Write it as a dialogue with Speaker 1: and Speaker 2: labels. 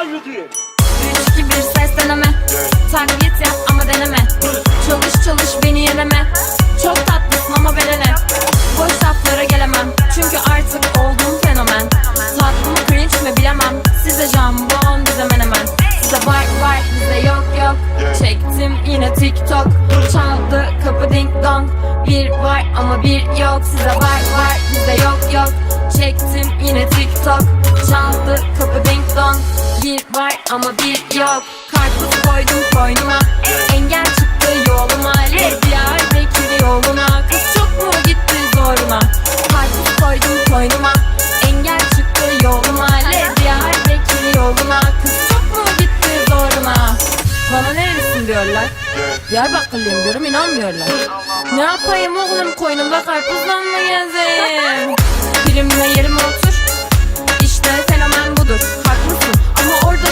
Speaker 1: 3 2 1 ses deneme Taklit yap ama deneme. Çalış çalış beni yeneme Çok tatlısın ama verene Boş laflara gelemem. Çünkü artık oldum fenomen. Tatlımı cringe mi bilemem. Size jambon bize menemen Size var var bize yok yok. Çektim yine tiktok. Çaldı kapı ding dong. Bir var ama bir yok. Size var var bize yok yok. Çektim yine tiktok. Çaldı kapı ding dong Bir var ama bir yok. Karpuz koydum koynuma. Engel çıktı yoluma. Diyarbakır yoluna. Kız çok mu gitti zoruna Karpuz koydum koynuma. Engel çıktı yoluma. Diyarbakır yoluna. Kız çok mu gitti zoruna Bana nerelisin diyorlar? Diyarbakırlıyım diyorum inanmıyorlar. Ne yapayım oğlum koynumda karpuzla mı gezeyim? Primle yerim